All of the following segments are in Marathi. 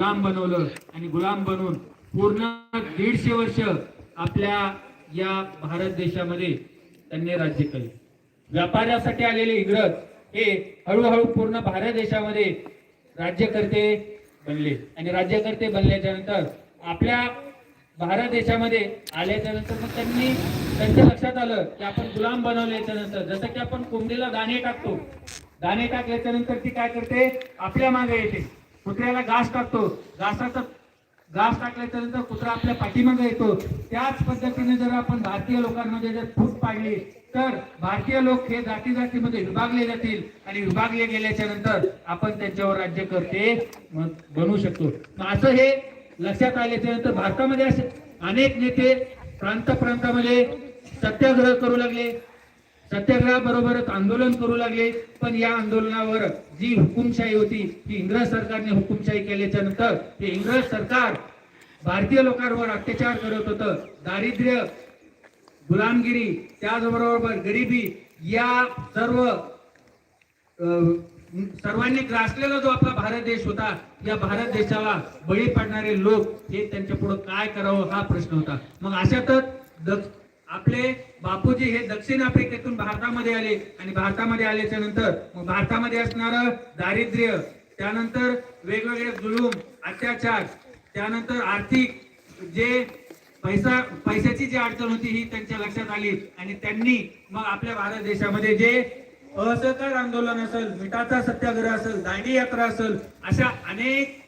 गुलाम बनवलं आणि गुलाम बनवून पूर्ण दीडशे वर्ष आपल्या या भारत देशामध्ये त्यांनी राज्य केले. व्यापाऱ्यासाठी आलेले इंग्रज हे हळूहळू पूर्ण भारत देशामध्ये राज्यकर्ते बनले. आणि राज्यकर्ते बनल्याच्या नंतर आपल्या भारत देशामध्ये आल्याच्यानंतर मग त्यांनी त्यांच्या लक्षात आलं की आपण गुलाम बनवल्याच्या नंतर जसं की आपण कोंबडीला दाणे टाकतो. दाणे टाकल्याच्या नंतर ती काय करते? आपल्या मागे येते. कुत्र्याला घास टाकतो. घासाचा घास टाकल्याच्यानंतर कुत्रा आपल्या पाठीमागे येतो. त्याच पद्धतीने जर आपण भारतीय लोकांमध्ये जर फूट पाडली तर भारतीय लोक हे जाती जातीमध्ये विभागले जातील आणि विभागले गेल्याच्यानंतर आपण त्यांच्यावर राज्य करते बनवू शकतो. मग असं हे लक्षात आल्याच्यानंतर भारतामध्ये असे अनेक नेते प्रांत प्रांतामध्ये सत्याग्रह करू लागले. सत्याग्रहाबरोबरच आंदोलन करू लागले पण या आंदोलनावर जी हुकुमशाही होती ती इंग्रज सरकारने हुकुमशाही केल्याच्यानंतर हे इंग्रज सरकार भारतीय लोकांवर अत्याचार करत होतं. दारिद्र्य गुलामगिरी त्याचबरोबर गरिबी या सर्व अं, सर्वांनी ग्रासलेला जो आपला भारत देश होता या भारत देशाला बळी पडणारे लोक हे त्यांच्या पुढे काय करावं हा प्रश्न होता. मग अशातच आपले बापूजी हे दक्षिण आफ्रिकेतून भारतामध्ये आले आणि भारतामध्ये आल्याच्यानंतर मग भारतामध्ये असणारं दारिद्र्य त्यानंतर वेगवेगळे जुलूम अत्याचार त्यानंतर आर्थिक जे पैसा पैशाची जी अडचण होती ही त्यांच्या लक्षात आली आणि त्यांनी मग आपल्या भारत देशामध्ये जे असहकार आंदोलन असेल मिठाचा सत्याग्रह असेल दांडी यात्रा असेल अशा अनेक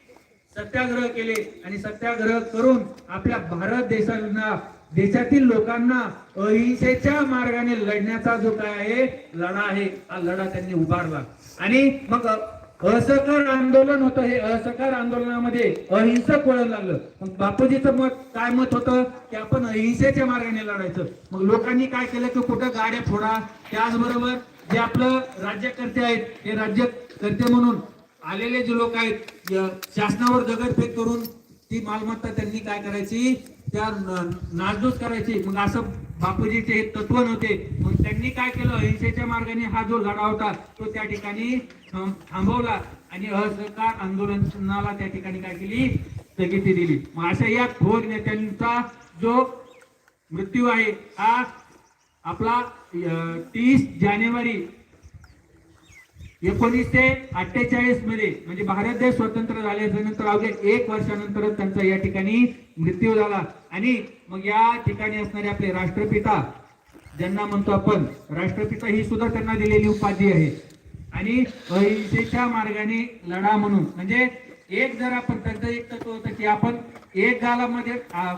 सत्याग्रह केले आणि सत्याग्रह करून आपल्या भारत देशांना देशातील लोकांना अहिंसेच्या मार्गाने लढण्याचा जो काय आहे लढा आहे हा लढा त्यांनी उभारला. आणि मग असहकार आंदोलन होतं हे असहकार आंदोलनामध्ये अहिंसक वळण लागलं. मग बापूजीचं मत काय मत होतं? की आपण अहिंसेच्या मार्गाने लढायचं. मग लोकांनी काय केलं? की कुठं गाड्या फोडा. त्याचबरोबर जे आपलं राज्यकर्ते आहेत हे राज्यकर्ते म्हणून आलेले जे लोक आहेत शासनावर दगडफेक करून ती मालमत्ता त्यांनी काय करायची? त्या न- नासधूस करायची. मग असं बापूजीचे हे तत्व नव्हते. मग त्यांनी काय केलं? अहिंसेच्या मार्गाने हा जो लढा होता तो त्या ठिकाणी थांबवला. आणि असहकार आंदोलनाला त्या ठिकाणी काय केली? स्थगिती दिली. मग अशा या थोर नेत्यांचा जो मृत्यू आहे हा आपला तीस जानेवारी एकोणीसशे अठ्ठेचाळीसमध्ये म्हणजे भारत देश स्वतंत्र झाल्याच्यानंतर अवघ्या एक वर्षानंतर त्यांचा या ठिकाणी मृत्यू झाला. आणि मग या ठिकाणी असणारे आपले राष्ट्रपिता ज्यांना म्हणतो आपण राष्ट्रपिता ही सुद्धा त्यांना दिलेली उपाधी आहे. आणि अहिंसेच्या मार्गाने लढा म्हणून म्हणजे एक जर आपण त्यांचं एक तत्व होतं की आपण एक गालामध्ये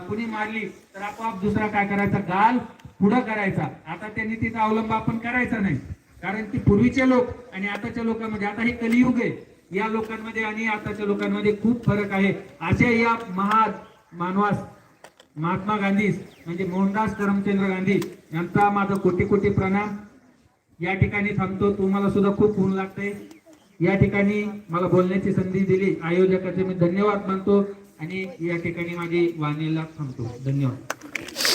कुणी मारली तर आपोआप दुसरा काय करायचा? गाल पुढं करायचा. आता त्यांनी तिचा अवलंब आपण करायचा नाही. कारण की पूर्वीचे लोक आणि आताच्या लोकांमध्ये आता हे कलियुग आहे. या लोकांमध्ये आणि आताच्या लोकांमध्ये खूप फरक आहे. अशा या महा मानवास महात्मा गांधी म्हणजे मोहनदास करमचंद्र गांधी यांचा माझा कोटी कोटी प्रणाम. या ठिकाणी थांबतो. तुम्हाला सुद्धा खूप ऊन लागते या ठिकाणी मला बोलण्याची संधी दिली. आयोजकाचे मी धन्यवाद मानतो. आणि या ठिकाणी माझी वाणीला थांबतो. धन्यवाद.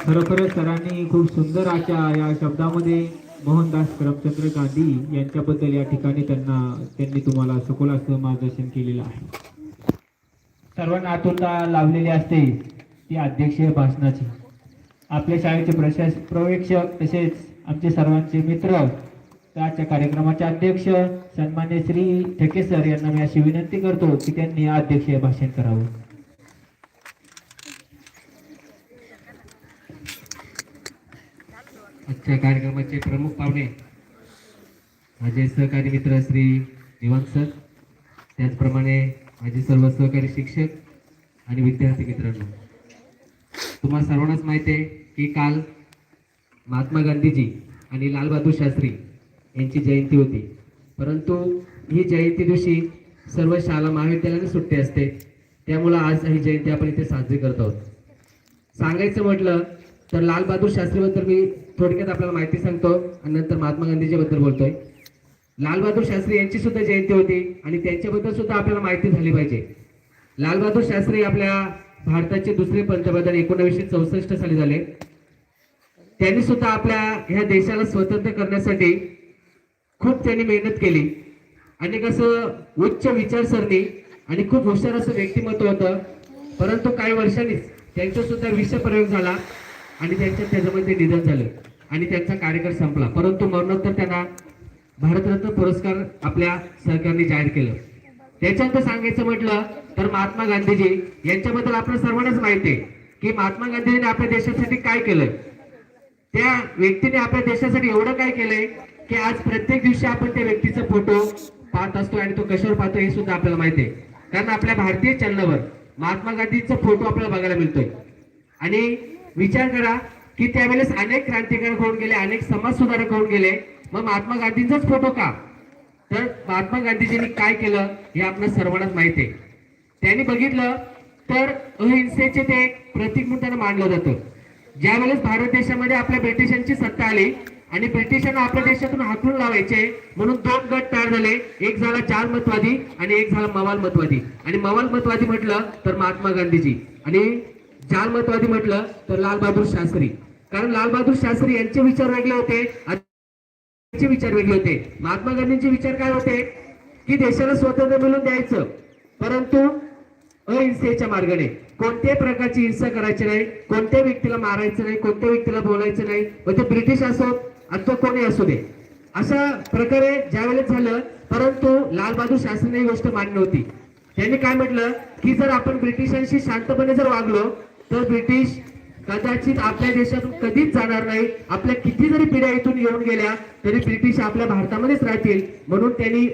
खरोखरच सरांनी खूप सुंदर अशा या शब्दामध्ये मोहनदास करमचंद्र गांधी यांच्याबद्दल या ठिकाणी त्यांना त्यांनी तुम्हाला सखोल असं मार्गदर्शन केलेलं आहे. सर्वांना आतुरता लावलेली असते ती अध्यक्षीय भाषणाची. आपल्या शाळेचे प्रशास प्रवेक्षक तसेच आमचे सर्वांचे मित्र त्याच्या कार्यक्रमाचे अध्यक्ष सन्मान्य श्री ठेके सर यांना मी अशी विनंती करतो की त्यांनी अध्यक्षीय भाषण करावं. आजच्या कार्यक्रमाचे प्रमुख पाहुणे माझे सहकारी मित्र श्री दिवान सर त्याचप्रमाणे माझे सर्व सहकारी शिक्षक आणि विद्यार्थी मित्रांनो. तुम्हाला सर्वांनाच माहिती आहे की काल महात्मा गांधीजी आणि लालबहादूर शास्त्री यांची जयंती होती. परंतु ही जयंती दिवशी सर्व शाळा महाविद्यालयाने सुट्टी असते. त्यामुळं आज ही जयंती आपण इथे साजरी करत आहोत. सांगायचं म्हटलं तर लालबहादूर शास्त्रीबद्दल मी थोडक्यात आपल्याला माहिती सांगतो आणि नंतर महात्मा गांधीजीबद्दल बोलतोय. लालबहादूर शास्त्री यांची सुद्धा जयंती होती आणि त्यांच्याबद्दल सुद्धा आपल्याला माहिती झाली पाहिजे. लालबहादूर शास्त्री आपल्या भारताचे दुसरे पंतप्रधान एकोणीसशे चौसष्ट साली झाले. त्यांनी सुद्धा आपल्या ह्या देशाला स्वतंत्र करण्यासाठी खूप त्यांनी मेहनत केली. अनेक असं उच्च विचारसरणी आणि खूप हुशार असं व्यक्तिमत्व होतं. परंतु काही वर्षांनीच त्यांचा सुद्धा विषप्रयोग झाला. आणि त्यांच्या त्याच्यामध्ये निधन झालं. आणि त्यांचा कार्यकाळ संपला. परंतु मरणोत्तर त्यांना भारतरत्न पुरस्कार आपल्या सरकारने जाहीर केलं. त्याच्यानंतर सांगायचं म्हटलं तर महात्मा गांधीजी यांच्याबद्दल आपण सर्वांनाच माहिती आहे की महात्मा गांधीजीने आपल्या देशासाठी काय केलंय? त्या व्यक्तीने आपल्या देशासाठी एवढं काय केलंय की आज प्रत्येक दिवशी आपण त्या व्यक्तीचा फोटो पाहत असतो आणि तो कशावर पाहतो हे सुद्धा आपल्याला माहिती आहे. कारण आपल्या भारतीय चलनावर महात्मा गांधीचा फोटो आपल्याला बघायला मिळतोय. आणि विचार करा की त्यावेळेस अनेक क्रांतिकारक होऊन गेले अनेक समाज सुधारक होऊन गेले. मग महात्मा गांधींचाच फोटो का? तर महात्मा गांधीजींनी काय केलं हे आपल्या सर्वांनाच माहिती आहे. त्यांनी बघितलं तर अहिंसेचे ते एक प्रतीक म्हणून त्यांना मानलं जातं. ज्यावेळेस भारत देशामध्ये आपल्या ब्रिटिशांची सत्ता आली आणि ब्रिटिशांना आपल्या देशातून हाकून लावायचे म्हणून दोन गट तयार झाले. एक झाला चार मतवादी आणि एक झाला मवाल मतवादी आणि मवाल मतवादी म्हटलं तर महात्मा गांधीजी. आणि चार मतवादी म्हटलं तर लालबहादूर शास्त्री. कारण लालबहादूर शास्त्री यांचे विचार वेगळे होते विचार वेगळे होते. महात्मा गांधींचे विचार काय होते? की देशाला स्वातंत्र्य मिळून द्यायचं. परंतु अहिंसेच्या मार्गाने. कोणत्याही प्रकारची हिंसा करायची नाही कोणत्या व्यक्तीला मारायचं नाही कोणत्या व्यक्तीला बोलायचं नाही. मग ते ब्रिटिश असो अथवा कोणी असू दे. अशा प्रकारे ज्यावेळेस झालं परंतु लालबहादूर शास्त्रीने ही गोष्ट मान्य होती. त्यांनी काय म्हटलं? की जर आपण ब्रिटिशांशी शांतपणे जर वागलो तर ब्रिटिश कदाचित आपल्या देशातून कधीच जाणार नाही. आपल्या किती जरी पिढ्या इथून येऊन गेल्या तरी ब्रिटिश आपल्या भारतामध्येच राहतील. म्हणून त्यांनी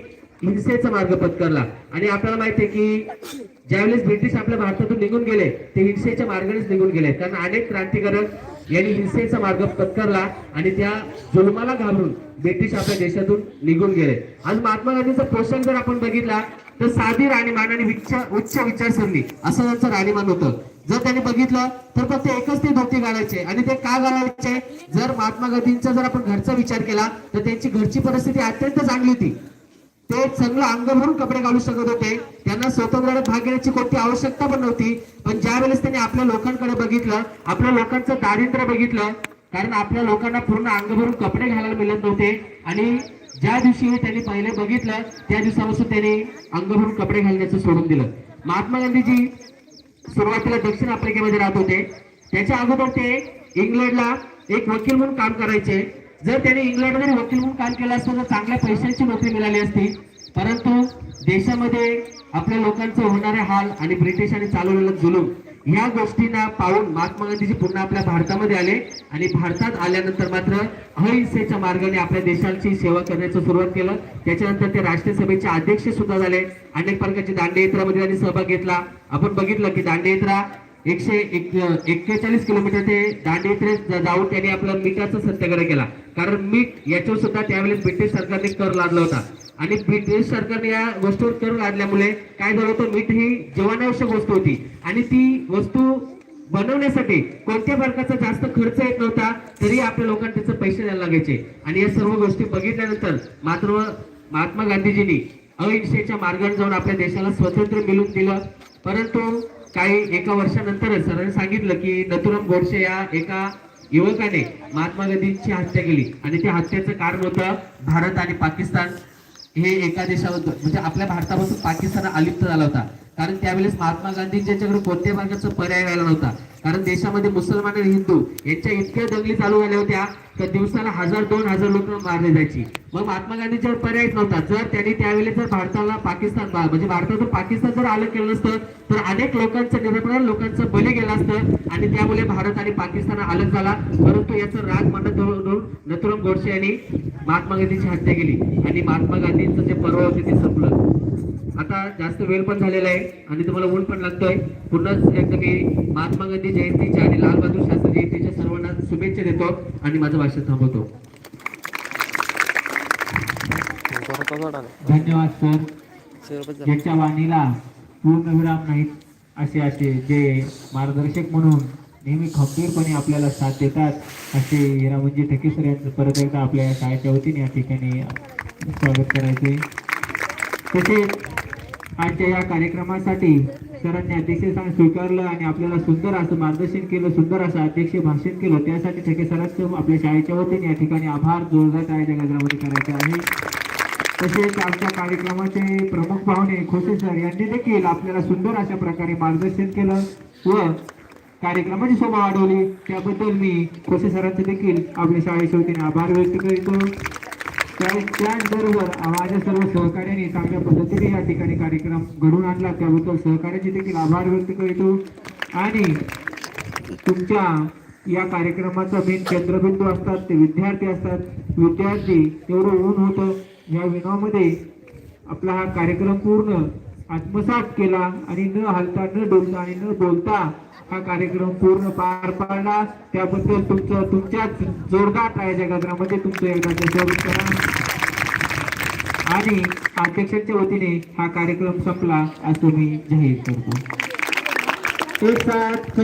हिंसेचा मार्ग पत्करला. आणि आपल्याला माहिती आहे की ज्यावेळेस ब्रिटिश आपल्या भारतातून निघून गेले ते हिंसेच्या मार्गानेच निघून गेले. कारण अनेक क्रांतिकारक यांनी हिंसेचा मार्ग पत्करला आणि त्या जुलमाला घाबरून ब्रिटिश आपल्या देशातून निघून गेले. आज महात्मा गांधीचं पोषण जर आपण बघितला तर साधी राणीमान आणि उच्च विचारसरणी असं त्यांचं राणीमान होतं. जर त्यांनी बघितलं तर फक्त एकच ते धोती घालायचे आणि ते का घालायचे? जर महात्मा गांधींचा जर आपण घरचा विचार केला तर त्यांची घरची परिस्थिती अत्यंत चांगली होती. ते चांगलं अंग भरून कपडे घालू शकत होते. त्यांना स्वतंत्र भाग घेण्याची कोणती आवश्यकता पण नव्हती. पण ज्या वेळेस त्यांनी आपल्या लोकांकडे बघितलं आपल्या लोकांचं दारिद्र्य बघितलं कारण आपल्या लोकांना पूर्ण अंग भरून कपडे घालायला मिळत नव्हते. आणि ज्या दिवशी हे त्यांनी पहिले बघितलं त्या दिवसापासून त्यांनी अंग भरून कपडे घालण्याचं सोडून दिलं. महात्मा गांधीजी सुरुवातीला दक्षिण आफ्रिकेमध्ये राहत होते. त्याच्या अगोदर ते इंग्लंडला एक वकील म्हणून काम करायचे. जर त्यांनी इंग्लंडमध्ये वकील म्हणून काम केलं असतं तर चांगल्या पैशांची नोकरी मिळाली असती. परंतु देशामध्ये आपल्या लोकांचे होणारे हाल आणि ब्रिटिशांनी चालवलेलं जुलूम ह्या गोष्टींना पाहून महात्मा गांधीजी पुन्हा आपल्या भारतामध्ये आले. आणि भारतात आल्यानंतर मात्र अहिंसेच्या मार्गाने आपल्या देशाची सेवा करण्याचं सुरुवात केलं. त्याच्यानंतर ते राष्ट्रीय सभेचे अध्यक्ष सुद्धा झाले. अनेक प्रकारची दांडी यात्रामध्ये त्यांनी सहभाग घेतला. आपण बघितलं की दांडी यात्रा एकशे एक एक्केचाळीस किलोमीटर ते दांडी जाऊन त्यांनी आपलं मीठाचा सत्याग्रह केला. कारण मीठ याच्यावर सुद्धा त्यावेळेस ब्रिटिश सरकारने कर लादला होता. आणि ब्रिटिश सरकारने या गोष्टीवर कर लादल्यामुळे काय झालं होतं? मीठ ही जीवनावश्यक वस्तू होती. आणि ती वस्तू बनवण्यासाठी कोणत्या प्रकारचा जास्त खर्च येत नव्हता तरी आपल्या लोकांना त्याचे पैसे द्यायला लागायचे. आणि या सर्व गोष्टी बघितल्यानंतर मात्र महात्मा गांधीजींनी अहिंसेच्या मार्गाने जाऊन आपल्या देशाला स्वातंत्र्य मिळवून दिलं. परंतु काही एका वर्षानंतरच सरांनी सांगितलं की नथुराम गोडसे या एका युवकाने महात्मा गांधींची हत्या केली. आणि त्या हत्येचं कारण होतं भारत आणि पाकिस्तान हे एका देशावर म्हणजे आपल्या भारतापासून पाकिस्तान अलिप्त झाला होता. कारण त्यावेळेस महात्मा गांधींच्याकडे कोणत्याही मार्गाचा पर्याय व्हायला नव्हता. कारण देशामध्ये मुसलमान आणि हिंदू यांच्या इतक्या दंगली चालू झाल्या होत्या तर दिवसाला हजार दोन हजार लोक मारले जायची. मग महात्मा गांधीच्यावर पर्यायच नव्हता. जर त्यांनी त्यावेळेस जर भारताला पाकिस्तान म्हणजे भारतातून पाकिस्तान जर अलग केलं नसतं तर अनेक लोकांचं निरपराध लोकांचं बली गेलं असतं आणि त्यामुळे भारत आणि पाकिस्तान अलग झाला. परंतु याचं राग म्हणत नथुराम गोडसे यांनी महात्मा गांधीची हत्या केली आणि महात्मा गांधींचं जे पर्व होते ते संपलं. आता जास्त वेळ पण झालेला आहे आणि तुम्हाला ऊन पण लागतोय. पुन्हा एकदा मी महात्मा गांधी जयंतीच्या आणि लाल बहादूर शास्त्री जयंतीच्या सर्वांना शुभेच्छा देतो आणि माझं भाषण थांबवतो. धन्यवाद सर. यांच्या वाणीला पूर्णविराम नाहीत असे असे जे मार्गदर्शक म्हणून नेहमी खंबीरपणे आपल्याला साथ देतात असे हिरामनजी ठके सर यांचं परत एकदा आपल्या शाळेच्या वतीने या ठिकाणी स्वागत करायचे तसेच आजच्या या कार्यक्रमासाठी सरांनी अध्यक्षस्थान स्वीकारलं आणि आपल्याला सुंदर असं मार्गदर्शन केलं सुंदर असं अध्यक्ष भाषण केलं त्यासाठी ठेके सरांचं आपल्या शाळेच्या वतीने या ठिकाणी आभार. जोरदार टाळ्याच्या गजरामध्ये करायचे आहे. तसेच आमच्या कार्यक्रमाचे प्रमुख पाहुणे खोसे सर यांनी देखील आपल्याला सुंदर अशा प्रकारे मार्गदर्शन केलं व कार्यक्रमाची शोभा वाढवली. त्याबद्दल मी खोसे सरांचे देखील आपल्या शाळेच्या वतीने आभार व्यक्त करतो. त्याचबरोबर माझ्या सर्व सहकार्याने चांगल्या पद्धतीने या ठिकाणी कार्यक्रम घडून आणला. त्याबद्दल सहकार्याचे देखील आभार व्यक्त करतो. आणि तुमच्या या कार्यक्रमाचा मेन केंद्रबिंदू असतात ते विद्यार्थी असतात. विद्यार्थी एवढं ऊन होतं. या विनामध्ये आपला हा कार्यक्रम पूर्ण आत्मसात केला आणि न हलता न डोलता आणि न बोलता हा कार्यक्रम पूर्ण पार पाडला. त्याबद्दल तुमचं तुमच्याच जोरदार टाळ्याच्या गजरामध्ये तुमचं एकदा स्वागत करा. आणि अध्यक्षांच्या वतीने हा कार्यक्रम संपला असं मी जाहीर करतो. एक साथ